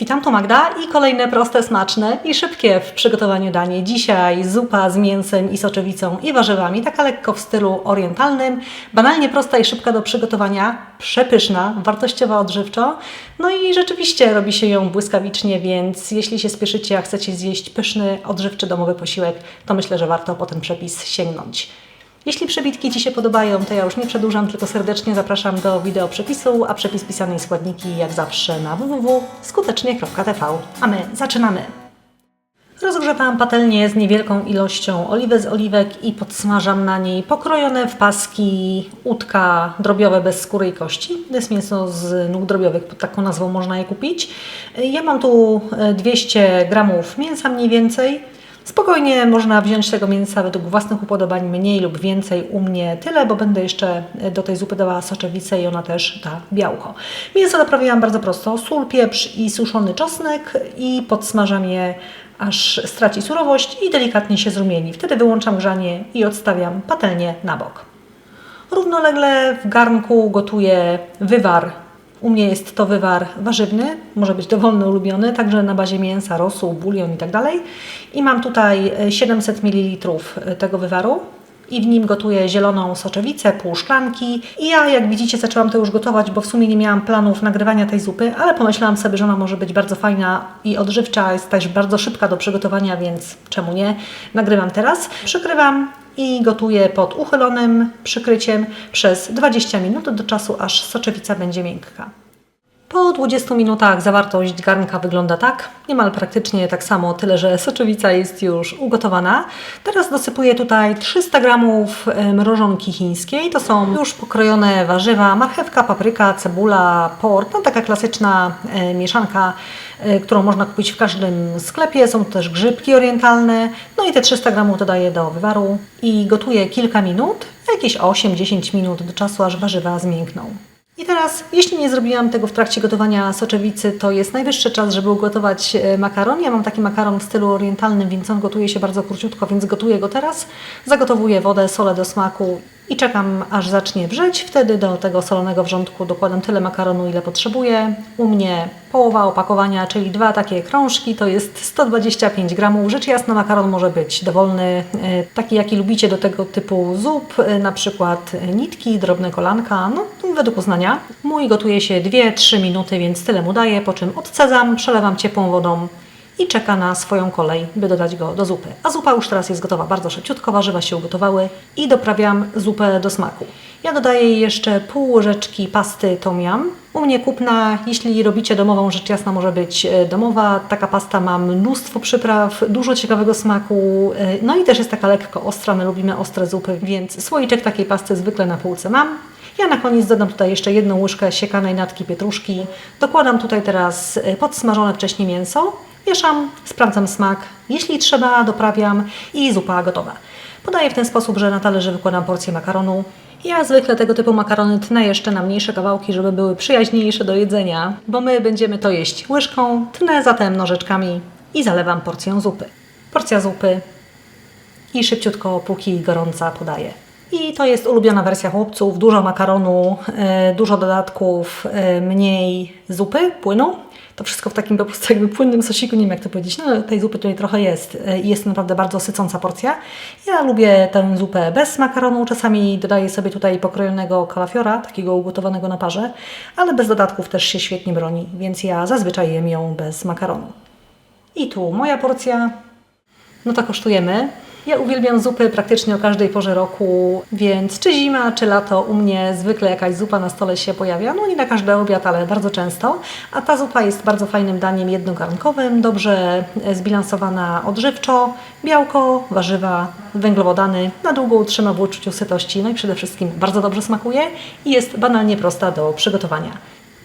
Witam, to Magda i kolejne proste, smaczne i szybkie w przygotowaniu danie. Dzisiaj zupa z mięsem i soczewicą i warzywami, taka lekko w stylu orientalnym, banalnie prosta i szybka do przygotowania, przepyszna, wartościowa odżywczo. No i rzeczywiście robi się ją błyskawicznie, więc jeśli się spieszycie, a chcecie zjeść pyszny, odżywczy domowy posiłek, to myślę, że warto po ten przepis sięgnąć. Jeśli przebitki Ci się podobają, to ja już nie przedłużam, tylko serdecznie zapraszam do wideo przepisu, a przepis pisany i składniki jak zawsze na www.skutecznie.tv. A my zaczynamy! Rozgrzewam patelnię z niewielką ilością oliwy z oliwek i podsmażam na niej pokrojone w paski udka drobiowe bez skóry i kości. To jest mięso z nóg drobiowych, pod taką nazwą można je kupić. Ja mam tu e, 200 gramów mięsa mniej więcej. Spokojnie można wziąć tego mięsa według własnych upodobań, mniej lub więcej. U mnie tyle, bo będę jeszcze do tej zupy dawała soczewicę i ona też da białko. Mięso doprawiałam bardzo prosto. Sól, pieprz i suszony czosnek i podsmażam je aż straci surowość i delikatnie się zrumieni. Wtedy wyłączam grzanie i odstawiam patelnię na bok. Równolegle w garnku gotuję wywar. U mnie jest to wywar warzywny, może być dowolny, ulubiony, także na bazie mięsa, rosół, bulion i tak. I mam tutaj e, 700 ml tego wywaru i w nim gotuję zieloną soczewicę, pół szklanki. I ja, jak widzicie, zaczęłam to już gotować, bo w sumie nie miałam planów nagrywania tej zupy, ale pomyślałam sobie, że ona może być bardzo fajna i odżywcza, jest też bardzo szybka do przygotowania, więc czemu nie? Nagrywam teraz. Przykrywam i gotuję pod uchylonym przykryciem przez 20 minut do czasu, aż soczewica będzie miękka. Po 20 minutach zawartość garnka wygląda tak, niemal praktycznie tak samo, tyle że soczewica jest już ugotowana. Teraz dosypuję tutaj 300 g mrożonki chińskiej. To są już pokrojone warzywa, marchewka, papryka, cebula, port, no taka klasyczna e, mieszanka, e, którą można kupić w każdym sklepie. Są też grzybki orientalne. No i te 300 g dodaję do wywaru i gotuję kilka minut, jakieś 8-10 minut do czasu, aż warzywa zmiękną. I teraz, jeśli nie zrobiłam tego w trakcie gotowania soczewicy, to jest najwyższy czas, żeby ugotować e, makaron. Ja mam taki makaron w stylu orientalnym, więc on gotuje się bardzo króciutko, więc gotuję go teraz. Zagotowuję wodę, solę do smaku i czekam, aż zacznie wrzeć. Wtedy do tego solonego wrzątku dokładam tyle makaronu, ile potrzebuję. U mnie połowa opakowania, czyli dwa takie krążki, to jest 125 gramów. Rzecz jasna, makaron może być dowolny, e, taki jaki lubicie do tego typu zup, e, na przykład nitki, drobne kolanka, no według uznania. Mój gotuje się 2-3 minuty, więc tyle mu daję, po czym odcedzam, przelewam ciepłą wodą i czeka na swoją kolej, by dodać go do zupy. A zupa już teraz jest gotowa bardzo szybciutko, warzywa się ugotowały i doprawiam zupę do smaku. Ja dodaję jeszcze pół łyżeczki pasty tom yum. U mnie kupna, jeśli robicie domową, rzecz jasna może być e, domowa. Taka pasta ma mnóstwo przypraw, dużo ciekawego smaku, e, no i też jest taka lekko ostra, my lubimy ostre zupy, więc słoiczek takiej pasty zwykle na półce mam. Ja na koniec dodam tutaj jeszcze jedną łyżkę siekanej natki pietruszki. Dokładam tutaj teraz e, podsmażone wcześniej mięso. Mieszam, sprawdzam smak. Jeśli trzeba, doprawiam i zupa gotowa. Podaję w ten sposób, że na talerze wykładam porcję makaronu. Ja zwykle tego typu makarony tnę jeszcze na mniejsze kawałki, żeby były przyjaźniejsze do jedzenia, bo my będziemy to jeść łyżką, tnę zatem nożyczkami i zalewam porcją zupy. Porcja zupy i szybciutko, póki gorąca, podaję. I to jest ulubiona wersja chłopców. Dużo makaronu, e, dużo dodatków, e, mniej zupy, płynu. To wszystko w takim po prostu jakby płynnym sosiku, nie wiem jak to powiedzieć. No, tej zupy tutaj trochę jest e, i jest naprawdę bardzo sycąca porcja. Ja lubię tę zupę bez makaronu. Czasami dodaję sobie tutaj pokrojonego kalafiora, takiego ugotowanego na parze, ale bez dodatków też się świetnie broni, więc ja zazwyczaj jem ją bez makaronu. I tu moja porcja. No to kosztujemy. Ja uwielbiam zupy praktycznie o każdej porze roku, więc czy zima, czy lato, u mnie zwykle jakaś zupa na stole się pojawia. No nie na każdy obiad, ale bardzo często. A ta zupa jest bardzo fajnym daniem jednogarnkowym, dobrze zbilansowana odżywczo, białko, warzywa, węglowodany, na długo utrzyma w uczuciu sytości, no i przede wszystkim bardzo dobrze smakuje i jest banalnie prosta do przygotowania.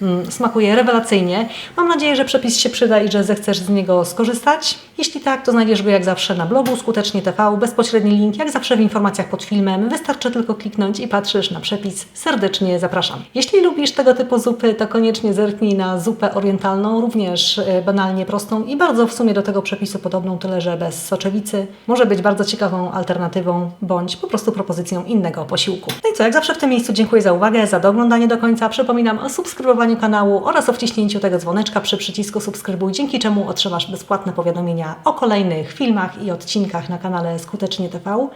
Mm, Smakuje rewelacyjnie. Mam nadzieję, że przepis się przyda i że zechcesz z niego skorzystać. Jeśli tak, to znajdziesz go jak zawsze na blogu Skutecznie TV. Bezpośredni link, jak zawsze w informacjach pod filmem. Wystarczy tylko kliknąć i patrzysz na przepis. Serdecznie zapraszam. Jeśli lubisz tego typu zupy, to koniecznie zerknij na zupę orientalną, również e, banalnie prostą i bardzo w sumie do tego przepisu podobną, tyle że bez soczewicy. Może być bardzo ciekawą alternatywą, bądź po prostu propozycją innego posiłku. No i co, jak zawsze w tym miejscu dziękuję za uwagę, za doglądanie do końca. Przypominam o subskrybowaniu subskrybowaniu kanału oraz o wciśnięciu tego dzwoneczka przy przycisku subskrybuj, dzięki czemu otrzymasz bezpłatne powiadomienia o kolejnych filmach i odcinkach na kanale Skutecznie TV.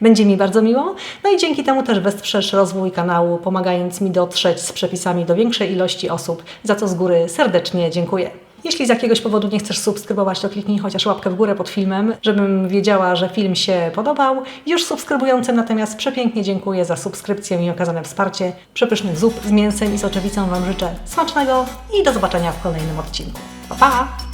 Będzie mi bardzo miło, no i dzięki temu też wesprzesz rozwój kanału, pomagając mi dotrzeć z przepisami do większej ilości osób, za co z góry serdecznie dziękuję. Jeśli z jakiegoś powodu nie chcesz subskrybować, to kliknij chociaż łapkę w górę pod filmem, żebym wiedziała, że film się podobał. Już subskrybującym natomiast przepięknie dziękuję za subskrypcję i okazane wsparcie. Przepysznych zup z mięsem i soczewicą Wam życzę smacznego i do zobaczenia w kolejnym odcinku. Pa, pa!